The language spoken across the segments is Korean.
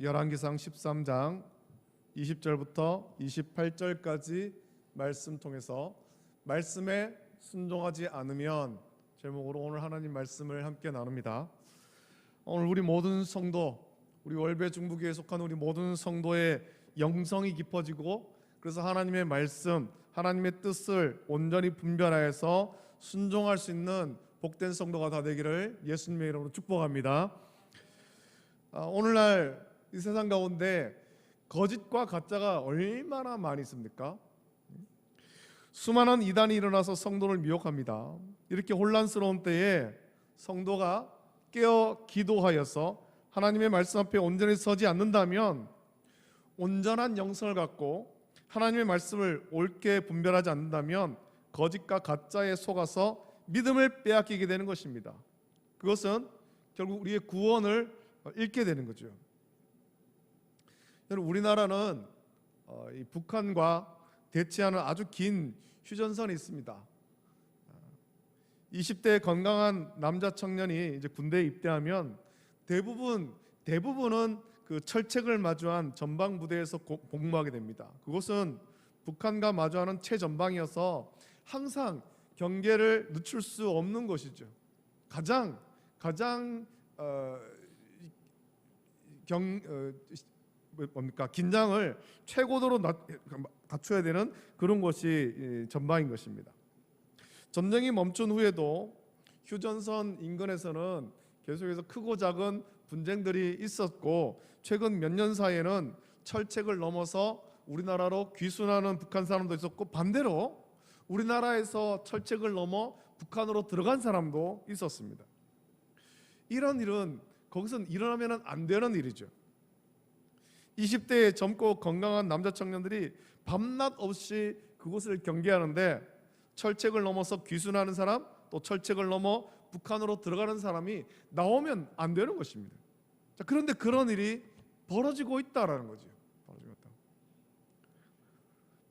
열왕기상 13장 20절부터 28절까지 말씀 통해서 말씀에 순종하지 않으면 제목으로 오늘 하나님 말씀을 함께 나눕니다. 오늘 우리 모든 성도, 우리 월배 중부교에 속한 우리 모든 성도의 영성이 깊어지고 그래서 하나님의 말씀, 하나님의 뜻을 온전히 분별하여서 순종할 수 있는 복된 성도가 다 되기를 예수님의 이름으로 축복합니다. 아, 오늘날 이 세상 가운데 거짓과 가짜가 얼마나 많이 있습니까? 수많은 이단이 일어나서 성도를 미혹합니다. 이렇게 혼란스러운 때에 성도가 깨어 기도하여서 하나님의 말씀 앞에 온전히 서지 않는다면 온전한 영성을 갖고 하나님의 말씀을 옳게 분별하지 않는다면 거짓과 가짜에 속아서 믿음을 빼앗기게 되는 것입니다. 그것은 결국 우리의 구원을 잃게 되는 거죠. 여러분 우리나라는 어, 이 북한과 대치하는 아주 긴 휴전선이 있습니다. 20대 건강한 남자 청년이 이제 군대에 입대하면 대부분 대부분은 그 철책을 마주한 전방 부대에서 고- 복무하게 됩니다. 그것은 북한과 마주하는 최전방이어서 항상 경계를 늦출 수 없는 것이죠. 가장 가장 어, 이- 경 어, 뭐- 뭡니까 긴장을 최고도로 낮, 갖춰야 되는 그런 것이 이 전방인 것입니다. 전쟁이 멈춘 후에도 휴전선 인근에서는 계속해서 크고 작은 분쟁들이 있었고 최근 몇 년 사이에는 철책을 넘어서 우리나라로 귀순하는 북한 사람도 있었고 반대로 우리나라에서 철책을 넘어 북한으로 들어간 사람도 있었습니다. 이런 일은 거기서 일어나면 안 되는 일이죠. 20대의 젊고 건강한 남자 청년들이 밤낮 없이 그곳을 경계하는데 철책을 넘어서 귀순하는 사람 또 철책을 넘어 북한으로 들어가는 사람이 나오면 안 되는 것입니다. 자, 그런데 그런 일이 벌어지고 있다라는 거죠. 벌어지고 있다.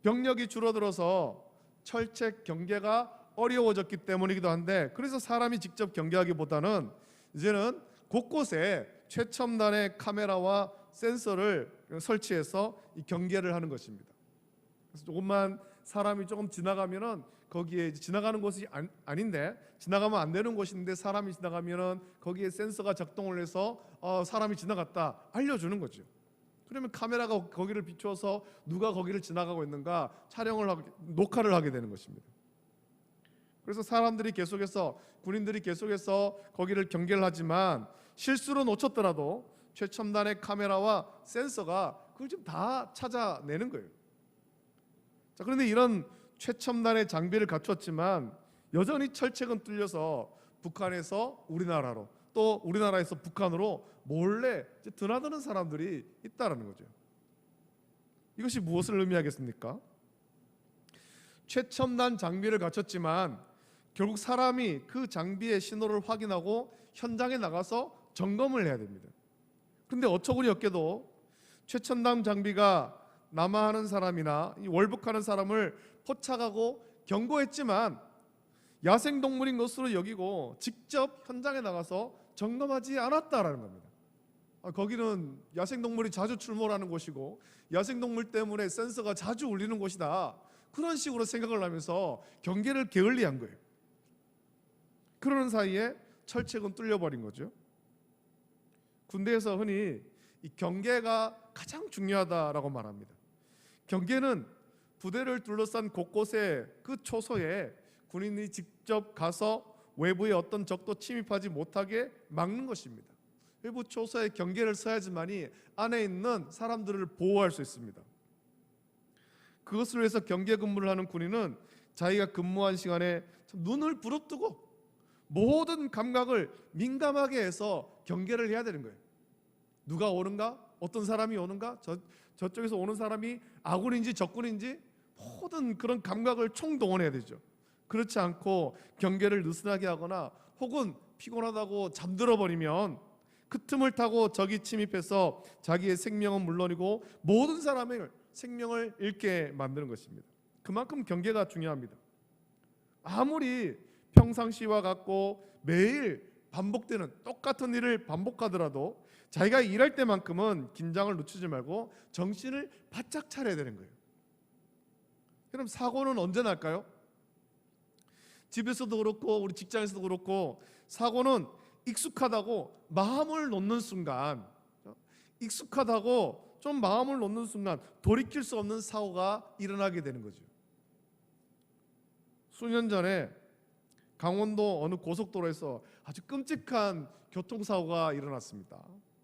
병력이 줄어들어서 철책 경계가 어려워졌기 때문이기도 한데 그래서 사람이 직접 경계하기보다는 이제는 곳곳에 최첨단의 카메라와 센서를 설치해서 이 경계를 하는 것입니다. 그래서 조금만 사람이 조금 지나가면은 거기에 지나가는 곳이 안, 아닌데 지나가면 안 되는 곳인데 사람이 지나가면은 거기에 센서가 작동을 해서 어, 사람이 지나갔다 알려주는 거죠. 그러면 카메라가 거기를 비추어서 누가 거기를 지나가고 있는가 촬영을 하게, 녹화를 하게 되는 것입니다. 그래서 사람들이 계속해서 군인들이 계속해서 거기를 경계를 하지만 실수로 놓쳤더라도 최첨단의 카메라와 센서가 그걸 지금 다 찾아내는 거예요. 자, 그런데 이런 최첨단의 장비를 갖췄지만 여전히 철책은 뚫려서 북한에서 우리나라로 또 우리나라에서 북한으로 몰래 드나드는 사람들이 있다라는 거죠. 이것이 무엇을 의미하겠습니까? 최첨단 장비를 갖췄지만 결국 사람이 그 장비의 신호를 확인하고 현장에 나가서 점검을 해야 됩니다. 근데 어처구니 없게도 최첨단 장비가 남하하는 사람이나 이 월북하는 사람을 포착하고 경고했지만 야생 동물인 것으로 여기고 직접 현장에 나가서 점검하지 않았다라는 겁니다. 아, 거기는 야생 동물이 자주 출몰하는 곳이고 야생 동물 때문에 센서가 자주 울리는 곳이다. 그런 식으로 생각을 하면서 경계를 게을리한 거예요. 그러는 사이에 철책은 뚫려버린 거죠. 군대에서 흔히 이 경계가 가장 중요하다라고 말합니다. 경계는 부대를 둘러싼 곳곳에 그 초소에 군인이 직접 가서 외부의 어떤 적도 침입하지 못하게 막는 것입니다. 외부 초소에 경계를 서야지만이 안에 있는 사람들을 보호할 수 있습니다. 그것을 위해서 경계 근무를 하는 군인은 자기가 근무한 시간에 눈을 부릅뜨고 모든 감각을 민감하게 해서 경계를 해야 되는 거예요. 누가 오는가? 어떤 사람이 오는가? 저 저쪽에서 오는 사람이 아군인지 적군인지 모든 그런 감각을 총동원해야 되죠. 그렇지 않고 경계를 느슨하게 하거나 혹은 피곤하다고 잠들어 버리면 그 틈을 타고 적이 침입해서 자기의 생명은 물론이고 모든 사람의 생명을 잃게 만드는 것입니다. 그만큼 경계가 중요합니다. 아무리 평상시와 같고 매일 반복되는 똑같은 일을 반복하더라도 자기가 일할 때만큼은 긴장을 늦추지 말고 정신을 바짝 차려야 되는 거예요. 그럼 사고는 언제 날까요? 집에서도 그렇고 우리 직장에서도 그렇고 사고는 익숙하다고 마음을 놓는 순간 익숙하다고 좀 마음을 놓는 순간 돌이킬 수 없는 사고가 일어나게 되는 거죠. 수년 전에 강원도 어느 고속도로에서 아주 끔찍한 교통사고가 일어났습니다.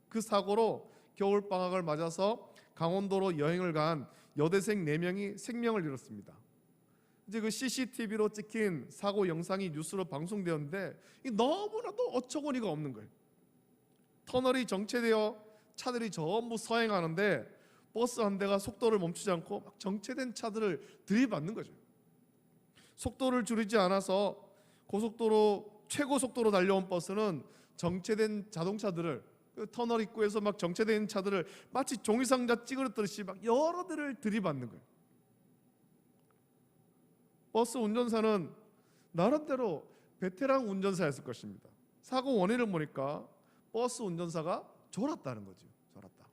그 사고로 겨울 방학을 맞아서 강원도로 여행을 간 여대생 4명이 생명을 잃었습니다. 이제 그 CCTV로 찍힌 사고 영상이 뉴스로 방송되었는데 이 너무나도 어처구니가 없는 거예요. 터널이 정체되어 차들이 전부 서행하는데 버스 한 대가 속도를 멈추지 않고 막 정체된 차들을 들이받는 거죠. 속도를 줄이지 않아서 고속도로 최고 속도로 달려온 버스는 정체된 자동차들을 그 터널 입구에서 막 정체된 차들을 마치 종이 상자 찌그러뜨듯이 막 여러 대를 들이받는 거예요. 버스 운전사는 나름대로 베테랑 운전사였을 것입니다. 사고 원인을 보니까 버스 운전사가 졸았다는 거죠. 졸았다.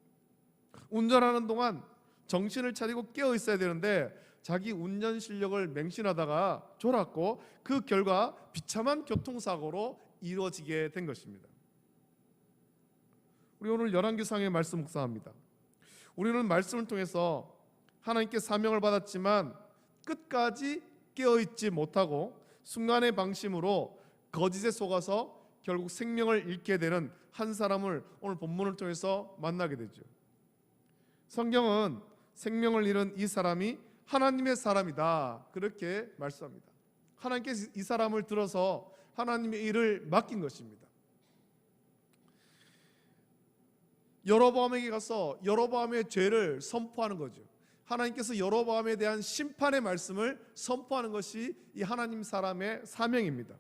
운전하는 동안 정신을 차리고 깨어 있어야 되는데 자기 운전 실력을 맹신하다가 졸았고 그 결과 비참한 교통사고로 이루어지게 된 것입니다. 우리 오늘 열왕기상의 말씀 묵상합니다. 우리는 말씀을 통해서 하나님께 사명을 받았지만 끝까지 깨어 있지 못하고 순간의 방심으로 거짓에 속아서 결국 생명을 잃게 되는 한 사람을 오늘 본문을 통해서 만나게 되죠. 성경은 생명을 잃은 이 사람이 하나님의 사람이다. 그렇게 말씀합니다. 하나님께서 이 사람을 들어서 하나님의 일을 맡긴 것입니다. 여로보암에게 가서 여로보암의 죄를 선포하는 거죠. 하나님께서 여로보암에 대한 심판의 말씀을 선포하는 것이 이 하나님 사람의 사명입니다.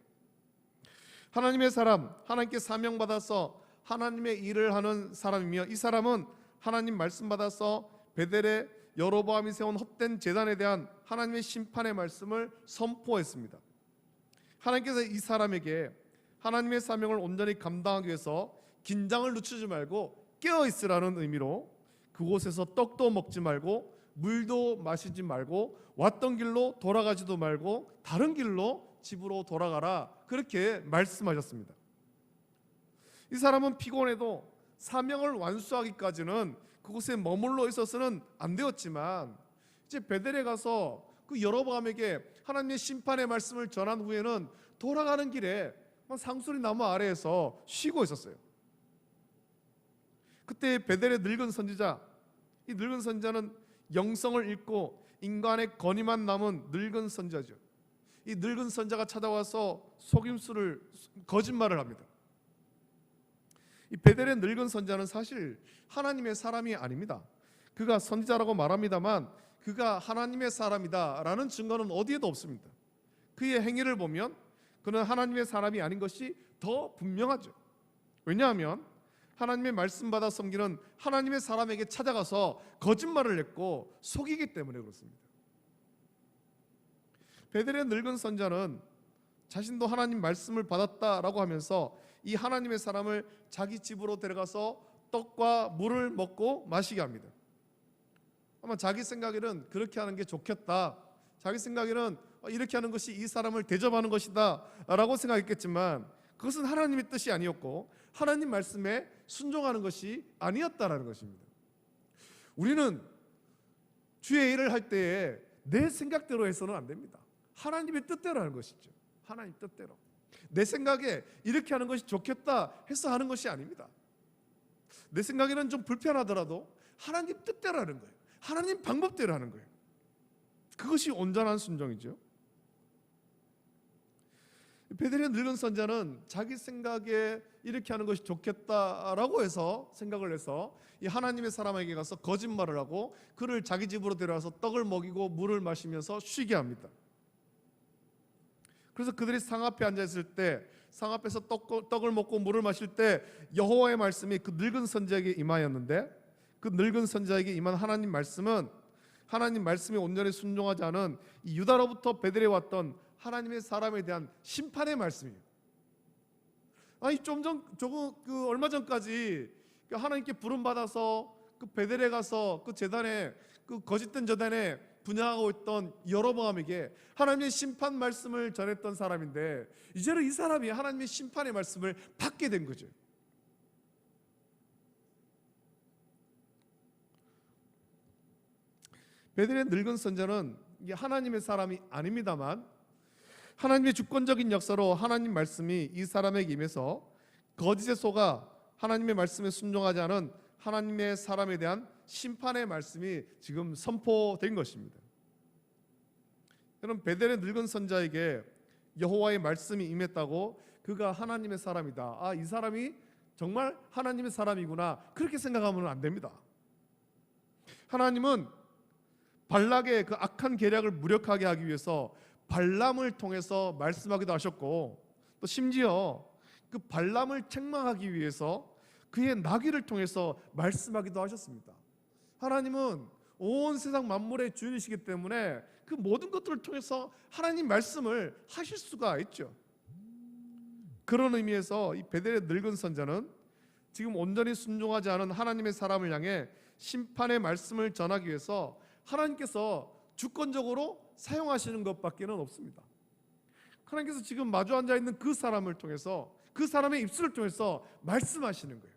하나님의 사람, 하나님께 사명 받아서 하나님의 일을 하는 사람이며 이 사람은 하나님 말씀 받아서 베델에 여로보암이 세운 헛된 재단에 대한 하나님의 심판의 말씀을 선포했습니다. 하나님께서 이 사람에게 하나님의 사명을 온전히 감당하기 위해서 긴장을 늦추지 말고 깨어 있으라는 의미로 그곳에서 떡도 먹지 말고 물도 마시지 말고 왔던 길로 돌아가지도 말고 다른 길로 집으로 돌아가라 그렇게 말씀하셨습니다. 이 사람은 피곤해도 사명을 완수하기까지는 그곳에 머물러 있어서는 안 되었지만 이제 베델에 가서 그 여로보암에게 하나님의 심판의 말씀을 전한 후에는 돌아가는 길에 상수리 나무 아래에서 쉬고 있었어요. 그때 베델의 늙은 선지자, 이 늙은 선지자는 영성을 잃고 인간의 건의만 남은 늙은 선지자죠. 이 늙은 선자가 찾아와서 속임수를 거짓말을 합니다. 이 베델의 늙은 선자는 사실 하나님의 사람이 아닙니다. 그가 선지자라고 말합니다만 그가 하나님의 사람이다라는 증거는 어디에도 없습니다. 그의 행위를 보면 그는 하나님의 사람이 아닌 것이 더 분명하죠. 왜냐하면 하나님의 말씀 받아 섬기는 하나님의 사람에게 찾아가서 거짓말을 했고 속이기 때문에 그렇습니다. 베델의 늙은 선자는 자신도 하나님 말씀을 받았다라고 하면서 이 하나님의 사람을 자기 집으로 데려가서 떡과 물을 먹고 마시게 합니다. 아마 자기 생각에는 그렇게 하는 게 좋겠다. 자기 생각에는 이렇게 하는 것이 이 사람을 대접하는 것이다 라고 생각했겠지만 그것은 하나님의 뜻이 아니었고 하나님 말씀에 순종하는 것이 아니었다라는 것입니다. 우리는 주의 일을 할 때에 내 생각대로 해서는 안 됩니다. 하나님의 뜻대로 하는 것이죠. 하나님 뜻대로. 내 생각에 이렇게 하는 것이 좋겠다 해서 하는 것이 아닙니다. 내 생각에는 좀 불편하더라도 하나님 뜻대로 하는 거예요. 하나님 방법대로 하는 거예요. 그것이 온전한 순종이죠. 베드로의 늙은 선자는 자기 생각에 이렇게 하는 것이 좋겠다라고 해서 생각을 해서 이 하나님의 사람에게 가서 거짓말을 하고 그를 자기 집으로 데려와서 떡을 먹이고 물을 마시면서 쉬게 합니다. 그래서 그들이 상 앞에 앉아 있을 때 상 앞에서 떡, 떡을 먹고 물을 마실 때 여호와의 말씀이 그 늙은 선자에게 임하였는데 그 늙은 선자에게 임한 하나님 말씀은 하나님 말씀에 온전히 순종하지 않은 이 유다로부터 베들에 왔던 하나님의 사람에 대한 심판의 말씀이에요. 아니 좀전 조금 그 얼마 전까지 그러니까 하나님께 부름 받아서 그 베델에 가서 그 재단에 그 거짓된 재단에 분양하고 있던 여로보암에게 하나님의 심판 말씀을 전했던 사람인데 이제는 이 사람이 하나님의 심판의 말씀을 받게 된 거죠. 베델의 늙은 선자는 하나님의 사람이 아닙니다만 하나님의 주권적인 역사로 하나님 말씀이 이 사람에게 임해서 거짓에 속아 하나님의 말씀에 순종하지 않은 하나님의 사람에 대한 심판의 말씀이 지금 선포된 것입니다. 여러분 베델의 늙은 선자에게 여호와의 말씀이 임했다고 그가 하나님의 사람이다. 아, 이 사람이 정말 하나님의 사람이구나. 그렇게 생각하면 안 됩니다. 하나님은 발락의 그 악한 계략을 무력하게 하기 위해서 발람을 통해서 말씀하기도 하셨고 또 심지어 그 발람을 책망하기 위해서 그의 나귀를 통해서 말씀하기도 하셨습니다. 하나님은 온 세상 만물의 주인이시기 때문에 그 모든 것들을 통해서 하나님 말씀을 하실 수가 있죠. 그런 의미에서 이 베델의 늙은 선자는 지금 온전히 순종하지 않은 하나님의 사람을 향해 심판의 말씀을 전하기 위해서 하나님께서 주권적으로 사용하시는 것밖에는 없습니다. 하나님께서 지금 마주 앉아 있는 그 사람을 통해서 그 사람의 입술을 통해서 말씀하시는 거예요.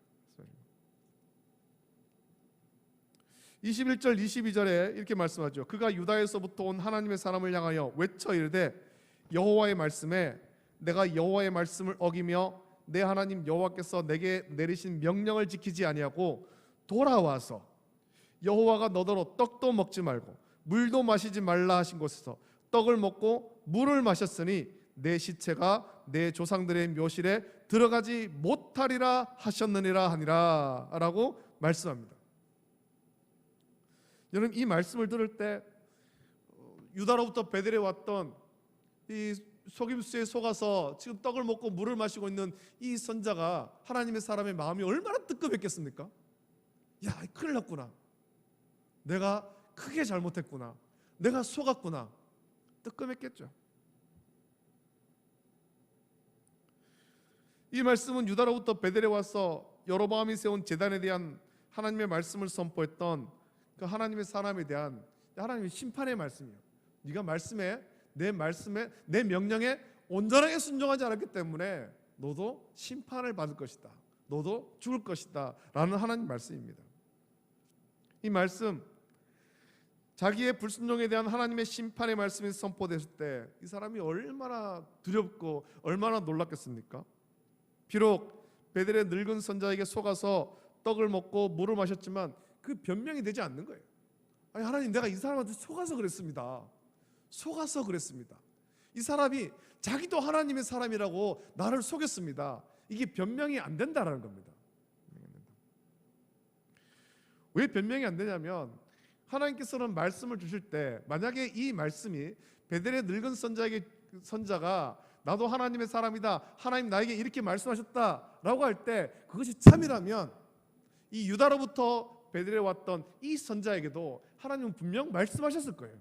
21절 22절에 이렇게 말씀하죠. 그가 유다에서부터 온 하나님의 사람을 향하여 외쳐 이르되 여호와의 말씀에 내가 여호와의 말씀을 어기며 내 하나님 여호와께서 내게 내리신 명령을 지키지 아니하고 돌아와서 여호와가 너더러 떡도 먹지 말고 물도 마시지 말라 하신 곳에서 떡을 먹고 물을 마셨으니 내 시체가 내 조상들의 묘실에 들어가지 못하리라 하셨느니라 하니라라고 말씀합니다. 여러분 이 말씀을 들을 때 어, 유다로부터 베델에 왔던 이 속임수에 속아서 지금 떡을 먹고 물을 마시고 있는 이 선자가 하나님의 사람의 마음이 얼마나 뜨끔했겠습니까? 야, 큰일 났구나. 내가 크게 잘못했구나. 내가 속았구나. 뜨끔했겠죠. 이 말씀은 유다로부터 베델에 와서 여로보암이 세운 제단에 대한 하나님의 말씀을 선포했던 그 하나님의 사람에 대한 하나님의 심판의 말씀이에요. 네가 말씀에 내 말씀에 내 명령에 온전하게 순종하지 않았기 때문에 너도 심판을 받을 것이다. 너도 죽을 것이다. 라는 하나님 말씀입니다. 이 말씀 자기의 불순종에 대한 하나님의 심판의 말씀이 선포됐을 때 이 사람이 얼마나 두렵고 얼마나 놀랐겠습니까? 비록 베델의 늙은 선자에게 속아서 떡을 먹고 물을 마셨지만 그 변명이 되지 않는 거예요. 아니 하나님 내가 이 사람한테 속아서 그랬습니다. 속아서 그랬습니다. 이 사람이 자기도 하나님의 사람이라고 나를 속였습니다. 이게 변명이 안 된다라는 겁니다. 왜 변명이 안 되냐면 하나님께서는 말씀을 주실 때 만약에 이 말씀이 베델의 늙은 선자에게 선자가 나도 하나님의 사람이다. 하나님 나에게 이렇게 말씀하셨다라고 할 때 그것이 참이라면 이 유다로부터 베델에 왔던 이 선자에게도 하나님은 분명 말씀하셨을 거예요.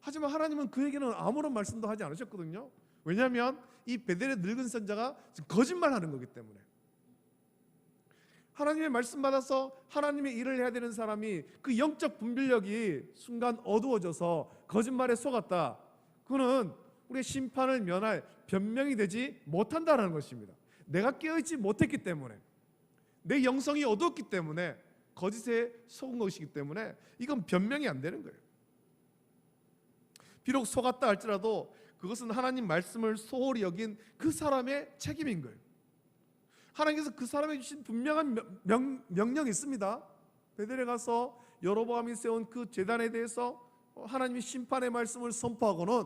하지만 하나님은 그에게는 아무런 말씀도 하지 않으셨거든요. 왜냐하면 이 베델의 늙은 선자가 거짓말하는 거기 때문에. 하나님의 말씀 받아서 하나님의 일을 해야 되는 사람이 그 영적 분별력이 순간 어두워져서 거짓말에 속았다. 그는 우리의 심판을 면할 변명이 되지 못한다라는 것입니다. 내가 깨어있지 못했기 때문에 내 영성이 어두웠기 때문에 거짓에 속은 것이기 때문에 이건 변명이 안 되는 거예요. 비록 속았다 할지라도 그것은 하나님 말씀을 소홀히 여긴 그 사람의 책임인 거예요. 하나님께서 그 사람에게 주신 분명한 명, 명령이 있습니다. 베델에 가서 여로보암이 세운 그 재단에 대해서 하나님이 심판의 말씀을 선포하고는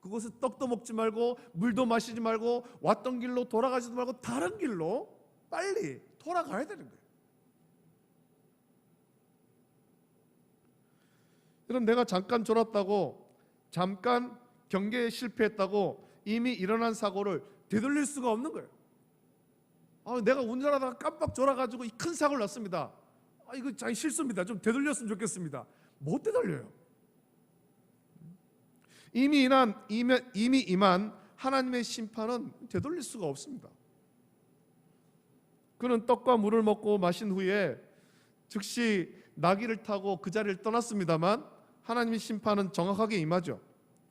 그곳에 떡도 먹지 말고 물도 마시지 말고 왔던 길로 돌아가지도 말고 다른 길로 빨리 돌아가야 되는 거예요. 여러분 내가 잠깐 졸았다고 잠깐 경계에 실패했다고 이미 일어난 사고를 되돌릴 수가 없는 거예요. 아, 내가 운전하다가 깜빡 졸아가지고 이 큰 사고를 났습니다. 아, 이거 자기 실수입니다. 좀 되돌렸으면 좋겠습니다. 못 되돌려요. 이미 임한 이미 임한 하나님의 심판은 되돌릴 수가 없습니다. 그는 떡과 물을 먹고 마신 후에 즉시 나귀를 타고 그 자리를 떠났습니다만 하나님의 심판은 정확하게 임하죠.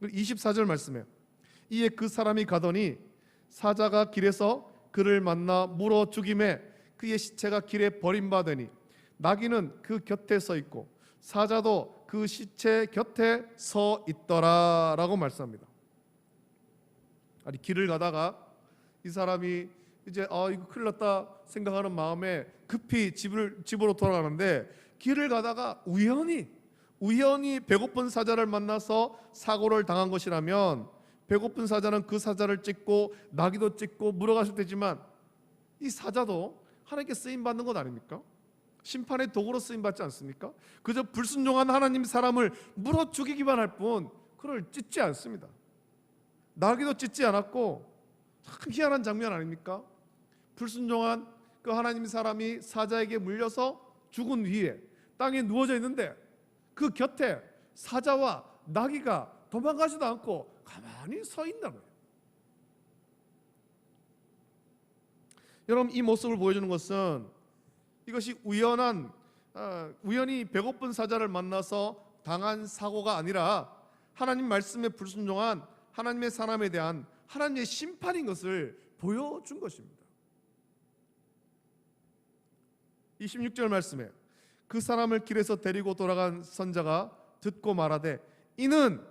24절 말씀에 이에 그 사람이 가더니 사자가 길에서 그를 만나 물어 죽임에 그의 시체가 길에 버림받으니 나귀는 그 곁에 서 있고 사자도 그 시체 곁에 서 있더라라고 말씀합니다. 아니 길을 가다가 이 사람이 이제 아 이거 큰일 났다 생각하는 마음에 급히 집을 집으로 돌아가는데 길을 가다가 우연히 우연히 배고픈 사자를 만나서 사고를 당한 것이라면 배고픈 사자는 그 사자를 찍고 나귀도 찍고 물어갔을 테지만 이 사자도 하나님께 쓰임 받는 것 아닙니까? 심판의 도구로 쓰임 받지 않습니까? 그저 불순종한 하나님 사람을 물어 죽이기만 할 뿐 그를 찢지 않습니다. 나귀도 찢지 않았고 참 희한한 장면 아닙니까? 불순종한 그 하나님 사람이 사자에게 물려서 죽은 위에 땅에 누워져 있는데 그 곁에 사자와 나귀가 도망가지도 않고 가만히 서 있다고요. 여러분 이 모습을 보여주는 것은 이것이 우연한 어, 우연히 배고픈 사자를 만나서 당한 사고가 아니라 하나님 말씀에 불순종한 하나님의 사람에 대한 하나님의 심판인 것을 보여준 것입니다. 26절 말씀에 그 사람을 길에서 데리고 돌아간 선자가 듣고 말하되 이는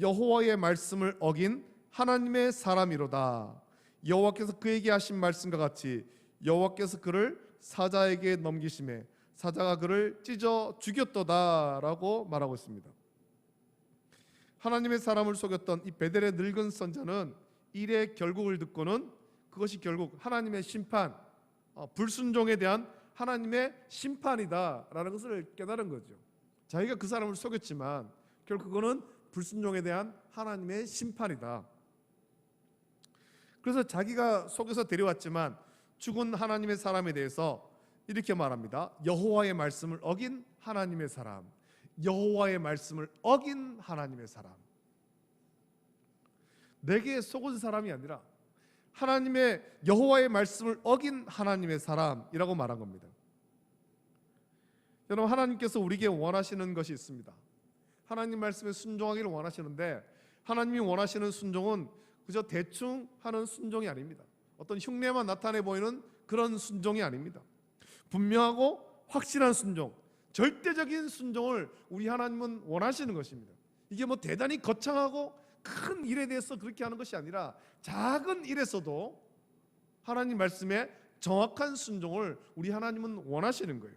여호와의 말씀을 어긴 하나님의 사람이로다. 여호와께서 그에게 하신 말씀과 같이 여호와께서 그를 사자에게 넘기심에 사자가 그를 찢어 죽였도다라고 말하고 있습니다. 하나님의 사람을 속였던 이 베델의 늙은 선자는 일의 결국을 듣고는 그것이 결국 하나님의 심판, 어, 불순종에 대한 하나님의 심판이다라는 것을 깨달은 거죠. 자기가 그 사람을 속였지만 결국 그거는 불순종에 대한 하나님의 심판이다. 그래서 자기가 속여서 데려왔지만 죽은 하나님의 사람에 대해서 이렇게 말합니다. 여호와의 말씀을 어긴 하나님의 사람. 여호와의 말씀을 어긴 하나님의 사람. 내게 속은 사람이 아니라 하나님의 여호와의 말씀을 어긴 하나님의 사람이라고 말한 겁니다. 여러분 하나님께서 우리에게 원하시는 것이 있습니다. 하나님 말씀에 순종하기를 원하시는데 하나님이 원하시는 순종은 그저 대충 하는 순종이 아닙니다. 어떤 흉내만 나타내 보이는 그런 순종이 아닙니다. 분명하고 확실한 순종, 절대적인 순종을 우리 하나님은 원하시는 것입니다. 이게 뭐 대단히 거창하고 큰 일에 대해서 그렇게 하는 것이 아니라 작은 일에서도 하나님 말씀에 정확한 순종을 우리 하나님은 원하시는 거예요.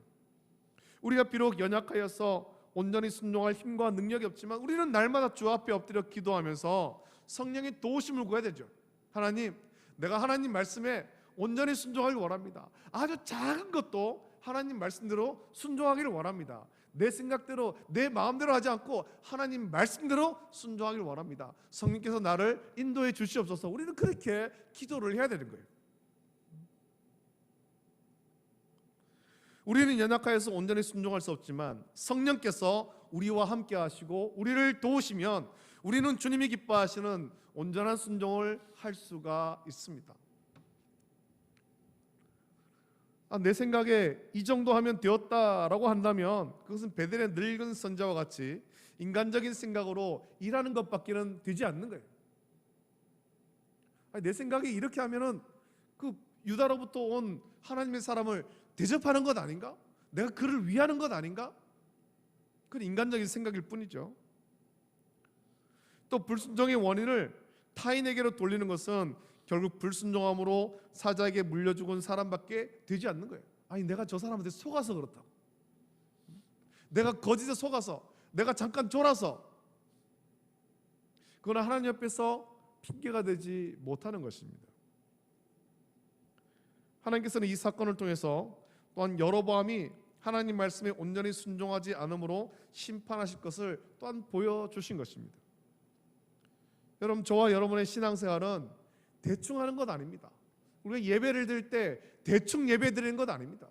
우리가 비록 연약하여서 온전히 순종할 힘과 능력이 없지만 우리는 날마다 주 앞에 엎드려 기도하면서 성령의 도우심을 구해야 되죠. 하나님, 내가 하나님 말씀에 온전히 순종하길 원합니다. 아주 작은 것도 하나님 말씀대로 순종하기를 원합니다. 내 생각대로 내 마음대로 하지 않고 하나님 말씀대로 순종하기를 원합니다. 성령께서 나를 인도해 주시옵소서. 우리는 그렇게 기도를 해야 되는 거예요. 우리는 연약하여서 온전히 순종할 수 없지만 성령께서 우리와 함께 하시고 우리를 도우시면 우리는 주님이 기뻐하시는 온전한 순종을 할 수가 있습니다. 아, 내 생각에 이 정도 하면 되었다라고 한다면 그것은 베델의 늙은 선자와 같이 인간적인 생각으로 일하는 것밖에는 되지 않는 거예요. 아니, 내 생각에 이렇게 하면은 그 유다로부터 온 하나님의 사람을 대접하는 것 아닌가? 내가 그를 위하는 것 아닌가? 그건 인간적인 생각일 뿐이죠. 또 불순종의 원인을 타인에게로 돌리는 것은 결국 불순종함으로 사자에게 물려 죽은 사람밖에 되지 않는 거예요. 아니 내가 저 사람한테 속아서 그렇다고. 내가 거짓에 속아서 내가 잠깐 졸아서 그건 하나님 옆에서 핑계가 되지 못하는 것입니다. 하나님께서는 이 사건을 통해서 또한 여로보암이 하나님 말씀에 온전히 순종하지 않으므로 심판하실 것을 또한 보여주신 것입니다. 여러분 저와 여러분의 신앙생활은 대충 하는 것 아닙니다. 우리가 예배를 드릴 때 대충 예배 드리는 것 아닙니다.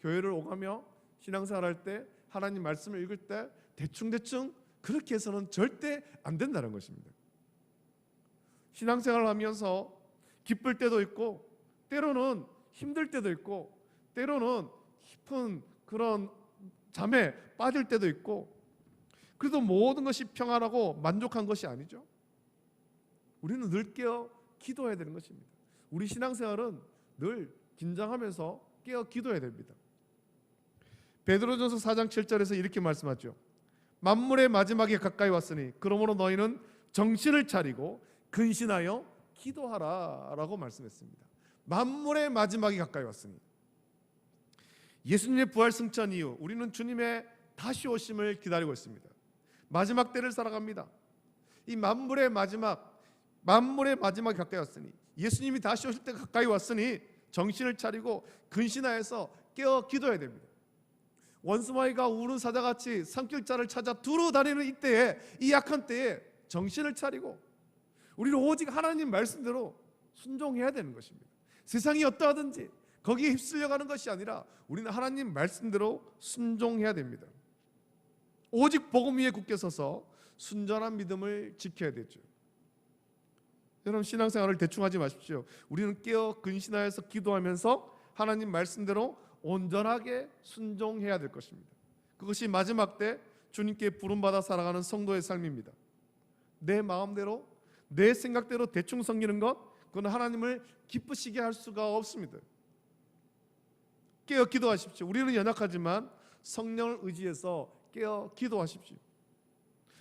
교회를 오가며 신앙생활 할 때 하나님 말씀을 읽을 때 대충 대충 그렇게 해서는 절대 안 된다는 것입니다. 신앙생활을 하면서 기쁠 때도 있고 때로는 힘들 때도 있고 때로는 깊은 그런 잠에 빠질 때도 있고 그래도 모든 것이 평안하고 만족한 것이 아니죠. 우리는 늘 깨어 기도해야 되는 것입니다. 우리 신앙생활은 늘 긴장하면서 깨어 기도해야 됩니다. 베드로전서 4장 7절에서 이렇게 말씀하죠. 만물의 마지막이 가까이 왔으니 그러므로 너희는 정신을 차리고 근신하여 기도하라라고 말씀했습니다. 만물의 마지막이 가까이 왔으니 예수님의 부활 승천 이후 우리는 주님의 다시 오심을 기다리고 있습니다. 마지막 때를 살아갑니다. 이 만물의 마지막 만물의 마지막이 가까이 왔으니 예수님이 다시 오실 때 가까이 왔으니 정신을 차리고 근신하여서 깨어 기도해야 됩니다. 원수마이가 우는 사자같이 산길자를 찾아 두루 다니는 이때에 이 약한 때에 정신을 차리고 우리는 오직 하나님 말씀대로 순종해야 되는 것입니다. 세상이 어떠하든지 거기에 휩쓸려가는 것이 아니라 우리는 하나님 말씀대로 순종해야 됩니다. 오직 복음 위에 굳게 서서 순전한 믿음을 지켜야 되죠. 여러분 신앙생활을 대충 하지 마십시오. 우리는 깨어 근신하여서 기도하면서 하나님 말씀대로 온전하게 순종해야 될 것입니다. 그것이 마지막 때 주님께 부름받아 살아가는 성도의 삶입니다. 내 마음대로 내 생각대로 대충 섬기는 것 그건 하나님을 기쁘시게 할 수가 없습니다. 깨어 기도하십시오. 우리는 연약하지만 성령을 의지해서 깨어 기도하십시오.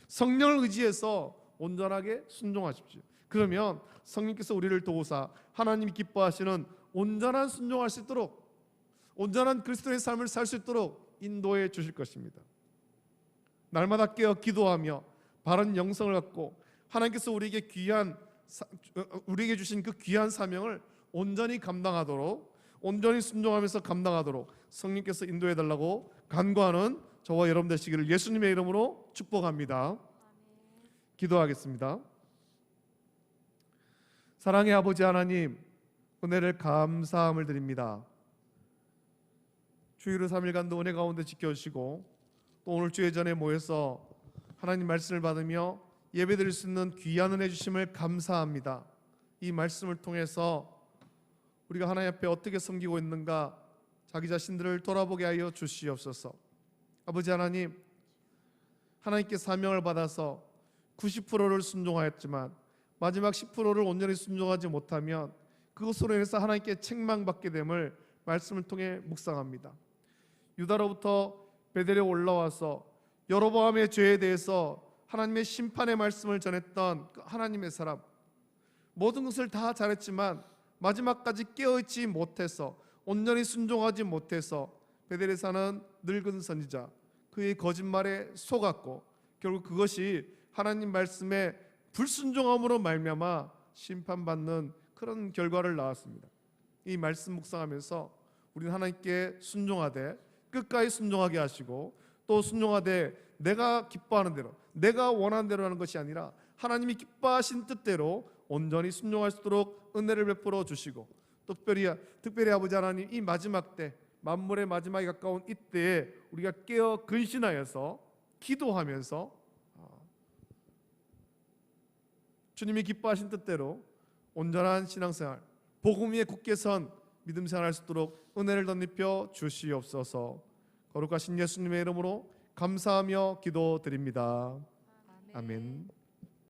성령을 의지해서 온전하게 순종하십시오. 그러면 성령께서 우리를 도우사 하나님이 기뻐하시는 온전한 순종할 수 있도록 온전한 그리스도의 삶을 살 수 있도록 인도해 주실 것입니다. 날마다 깨어 기도하며 바른 영성을 갖고 하나님께서 우리에게 귀한 사- 어, 우리에게 주신 그 귀한 사명을 온전히 감당하도록 온전히 순종하면서 감당하도록 성령께서 인도해 달라고 간구하는 저와 여러분 되시기를 예수님의 이름으로 축복합니다. 기도하겠습니다. 사랑의 아버지 하나님 은혜를 감사함을 드립니다. 주일을 3일간도 은혜 가운데 지켜주시고 또 오늘 주의 전에 모여서 하나님 말씀을 받으며 예배드릴 수 있는 귀한 은혜 주심을 감사합니다. 이 말씀을 통해서 우리가 하나님 앞에 어떻게 섬기고 있는가 자기 자신들을 돌아보게 하여 주시옵소서. 아버지 하나님 하나님께 사명을 받아서 90%를 순종하였지만 마지막 10%를 온전히 순종하지 못하면 그것으로 인해서 하나님께 책망받게 됨을 말씀을 통해 묵상합니다. 유다로부터 베델에 올라와서 여로보암의 죄에 대해서 하나님의 심판의 말씀을 전했던 그 하나님의 사람 모든 것을 다 잘했지만 마지막까지 깨어있지 못해서 온전히 순종하지 못해서 베델에 사는 늙은 선지자 그의 거짓말에 속았고 결국 그것이 하나님 말씀에 불순종함으로 말미암아 심판받는 그런 결과를 낳았습니다. 이 말씀 묵상하면서 우리는 하나님께 순종하되 끝까지 순종하게 하시고 또 순종하되 내가 기뻐하는 대로 내가 원하는 대로 하는 것이 아니라 하나님이 기뻐하신 뜻대로 온전히 순종할 수 있도록 은혜를 베풀어 주시고 특별히 특별히 아버지 하나님 이 마지막 때 만물의 마지막에 가까운 이때에 우리가 깨어 근신하여서 기도하면서 어, 주님이 기뻐하신 뜻대로 온전한 신앙생활 복음 위에 굳게 선 믿음 생활할 수 있도록 은혜를 덧입혀 주시옵소서. 거룩하신 예수님의 이름으로 감사하며 기도드립니다. 아멘.